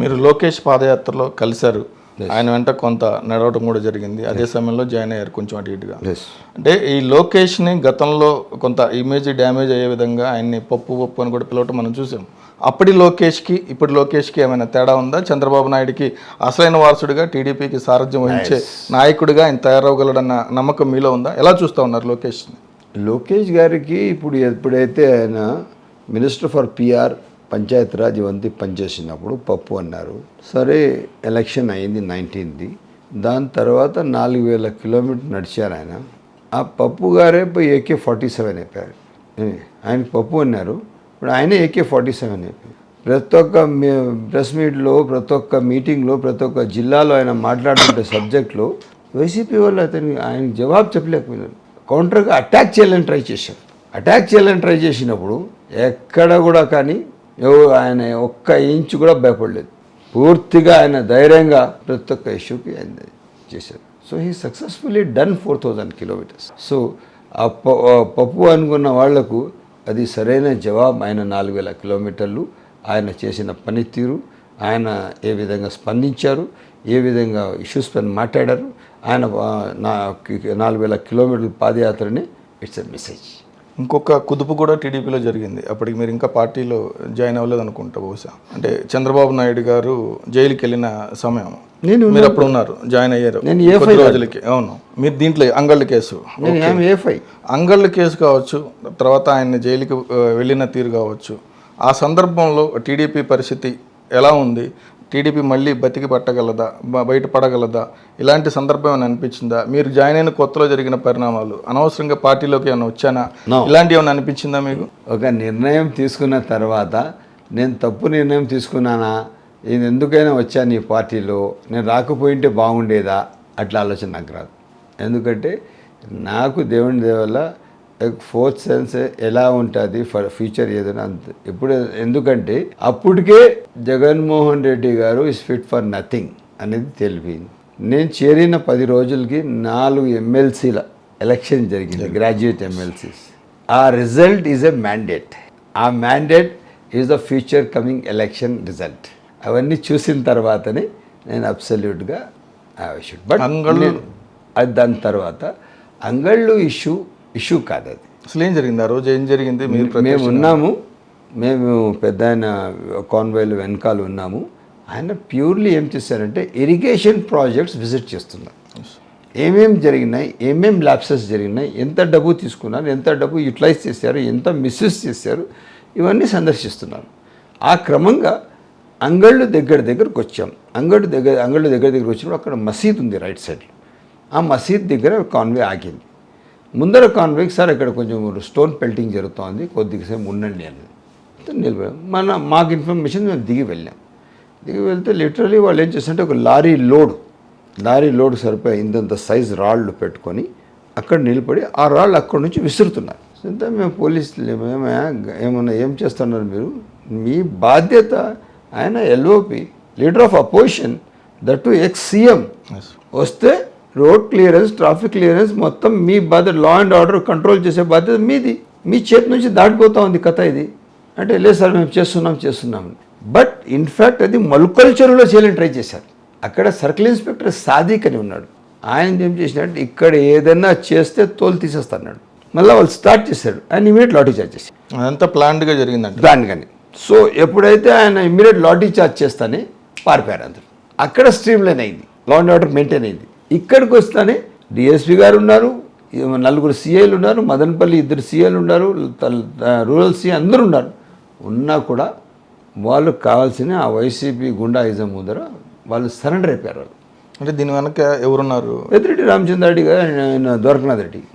మీరు లోకేష్ పాదయాత్రలో కలిశారు. ఆయన వెంట కొంత నడవడం కూడా జరిగింది. అదే సమయంలో జాయిన్ అయ్యారు కొంచెం అటు ఇటుగా. అంటే ఈ లోకేష్ని గతంలో కొంత ఇమేజ్ డ్యామేజ్ అయ్యే విధంగా ఆయన్ని పప్పు పప్పు అని కూడా పిలవటం మనం చూసాం. అప్పటి లోకేష్కి ఇప్పుడు లోకేష్కి ఏమైనా తేడా ఉందా? చంద్రబాబు నాయుడుకి అసలైన వారసుడిగా టీడీపీకి సారథ్యం వహించే నాయకుడిగా ఆయన తయారవగలడన్న నమ్మకం మీలో ఉందా? ఎలా చూస్తూ ఉన్నారు లోకేష్ని? లోకేష్ గారికి ఇప్పుడు ఎప్పుడైతే ఆయన మినిస్టర్ ఫర్ పిఆర్ పంచాయతీరాజ్ వంతి పనిచేసినప్పుడు పప్పు అన్నారు. సరే ఎలక్షన్ అయింది నైన్టీన్ది. దాని తర్వాత నాలుగు వేల కిలోమీటర్ నడిచారు ఆయన. ఆ పప్పు గారే పోయి ఏకే ఫార్టీ సెవెన్ అయిపోయారు. ఆయన పప్పు అన్నారు. ఇప్పుడు ఆయన ఏకే ఫార్టీ సెవెన్ అయిపోయారు. ప్రతి ఒక్క ప్రెస్ మీట్లో ప్రతి ఒక్క మీటింగ్లో ప్రతి ఒక్క జిల్లాలో ఆయన మాట్లాడుతుంటే సబ్జెక్ట్లో వైసీపీ వాళ్ళు అతని ఆయన జవాబు చెప్పలేకపోయినారు. కౌంటర్గా అటాక్ చేయాలని ట్రై చేశారు. అటాక్ చేయాలని ట్రై చేసినప్పుడు ఎక్కడ కూడా కానీ ఎవరు ఆయన ఒక్క ఇంచు కూడా భయపడలేదు. పూర్తిగా ఆయన ధైర్యంగా ప్రతి ఒక్క ఇష్యూకి ఆయన చేశారు. So he successfully done four thousand kilometres so ఆ ప- పప్పు అనుకున్న వాళ్ళకు అది సరైన జవాబు. ఆయన నాలుగు వేల కిలోమీటర్లు ఆయన చేసిన పనితీరు ఆయన ఏ విధంగా స్పందించారు ఏ విధంగా ఇష్యూస్ పైన మాట్లాడారు ఆయన నా నాలుగు వేల కిలోమీటర్ల పాదయాత్రని ఇట్స్ ఎ మెసేజ్ ఇంకొక కుదుపు కూడా టీడీపీలో జరిగింది. అప్పటికి మీరు ఇంకా పార్టీలో జాయిన్ అవ్వలేదు అనుకుంటా బహుశా. అంటే చంద్రబాబు నాయుడు గారు జైలుకి వెళ్ళిన సమయం. నేను మీరు అప్పుడు ఉన్నారు జాయిన్ అయ్యారు. నేను కొద్ది రోజులకి. అవును. మీరు దీంట్లో అంగళ్ళ కేసు. ఏం ఏ అంగళ్ళ కేసు కావచ్చు తర్వాత ఆయన జైలుకి వెళ్ళిన తీరు కావచ్చు. ఆ సందర్భంలో టీడీపీ పరిస్థితి ఎలా ఉంది? టీడీపీ మళ్ళీ బతికి పట్టగలదా? బ- బయట పడగలదా? ఇలాంటి సందర్భం ఏమైనా అనిపించిందా? మీరు జాయిన్ అయిన కొత్తలో జరిగిన పరిణామాలు అనవసరంగా పార్టీలోకి ఏమైనా వచ్చానా. ఇలాంటివి ఏమైనా అనిపించిందా మీకు? ఒక నిర్ణయం తీసుకున్న తర్వాత నేను తప్పు నిర్ణయం తీసుకున్నానా? నేను ఎందుకైనా వచ్చాను ఈ పార్టీలో? నేను రాకపోయింటే బాగుండేదా? అట్లా ఆలోచన నాకు రాదు. ఎందుకంటే నాకు దేవుని దేవల్ల ఫోర్త్ సెన్స్ ఎలా ఉంటుంది ఫర్ ఫ్యూచర్ ఏదైనా అంత ఇప్పుడు ఎందుకంటే అప్పటికే జగన్మోహన్ రెడ్డి గారు ఇస్ ఫిట్ ఫర్ నథింగ్ అనేది తెలిపింది. నేను చేరిన పది రోజులకి నాలుగు ఎమ్మెల్సీల ఎలక్షన్ జరిగింది graduate MLCs uh result is a mandate uh mandate is the future coming election result అవన్నీ చూసిన తర్వాతనే నేను అబ్సల్యూట్గా షుడ్ బట్ అంగళ్ళు- అది దాని తర్వాత అంగళ్ళు ఇష్యూ ఇష్యూ కాదు అది. అసలు ఏం జరిగింది? ఆ రోజు ఏం జరిగింది? మీరు మేము ఉన్నాము. మేము పెద్ద ఆయన కాన్వాయ్లు వెనకాల ఉన్నాము. ఆయన ప్యూర్లీ ఏం చేశారంటే ఇరిగేషన్ ప్రాజెక్ట్స్ విజిట్ చేస్తున్నారు. ఏమేం జరిగినాయి? ఏమేం ల్యాప్సెస్ జరిగినాయి? ఎంత డబ్బు తీసుకున్నారు? ఎంత డబ్బు యూటిలైజ్ చేశారు? ఎంత మిస్యూజ్ చేశారు? ఇవన్నీ సందర్శిస్తున్నారు. ఆ క్రమంగా అంగళ్ళు దగ్గర దగ్గరకు వచ్చాం. అంగళ్ళు దగ్గర అంగళ్ళు దగ్గర దగ్గర వచ్చినప్పుడు అక్కడ మసీద్ ఉంది రైట్ సైడ్లో. ఆ మసీద్ దగ్గర కాన్వే ఆగింది. ముందర కాన్వేకి సార్ ఇక్కడ కొంచెం స్టోన్ పెల్టింగ్ జరుగుతోంది. కొద్దిసేపు ఉండండి అన్నది నిలబడాం మన మాకు ఇన్ఫర్మేషన్ మేము దిగి వెళ్ళాం. దిగి వెళ్తే లిటరలీ వాళ్ళు ఏం చేస్తారంటే ఒక లారీ లోడ్ లారీ లోడ్ సరిపోయి ఇంతంత సైజ్ రాళ్ళు పెట్టుకొని అక్కడ నిలబడి ఆ రాళ్ళు అక్కడి నుంచి విసురుతున్నారు. అంతా మేము పోలీసులు ఏమన్నా ఏం చేస్తున్నారు మీరు? మీ బాధ్యత ఆయన LOP leader of opposition that to ex CM. వస్తే రోడ్ క్లియరెన్స్ ట్రాఫిక్ క్లియరెన్స్ మొత్తం మీ బాధ్యత లా అండ్ ఆర్డర్ కంట్రోల్ చేసే బాధ్యత మీది. మీ చేతి నుంచి దాటిపోతా ఉంది కథ ఇది. అంటే లేదు సార్ మేము చేస్తున్నాం చేస్తున్నాం బట్ ఇన్ఫ్యాక్ట్ అది మలుకల్ చెరువులో చేయాలని ట్రై చేశారు. అక్కడ సర్కిల్ ఇన్స్పెక్టర్ సాదిక్ అని ఉన్నాడు. ఆయన ఏం చేసినట్టు ఇక్కడ ఏదైనా చేస్తే తోలు తీసేస్తాడు మళ్ళీ వాళ్ళు స్టార్ట్ చేశాడు ఆయన ఇమీడియట్ లాఠీ చార్జ్ చేశారు. అదంతా ప్లాన్డ్గా జరిగిందంట. కానీ సో ఎప్పుడైతే ఆయన ఇమ్మీడియట్ లాఠీ చార్జ్ చేస్తానే పారిపోయారు అందరు. అక్కడ స్ట్రీమ్ లైన్ అయింది. లా అండ్ ఆర్డర్ మెయింటైన్ అయింది. ఇక్కడికి వస్తానే డిఎస్పీ గారు ఉన్నారు నలుగురు సీఐలు ఉన్నారు మదనపల్లి ఇద్దరు సీఐలు ఉన్నారు రూరల్ సీఐ అందరూ ఉన్నారు. ఉన్నా కూడా వాళ్ళు కావాల్సిన ఆ వైసీపీ గుండాయిజం ముందర వాళ్ళు సరెండర్ అయిపోయారు వాళ్ళు. అంటే దీని వెనక ఎవరున్నారు? పెద్దిరెడ్డి రామచంద్రారెడ్డి గారు ఆయన ద్వారకనాథ్ రెడ్డి.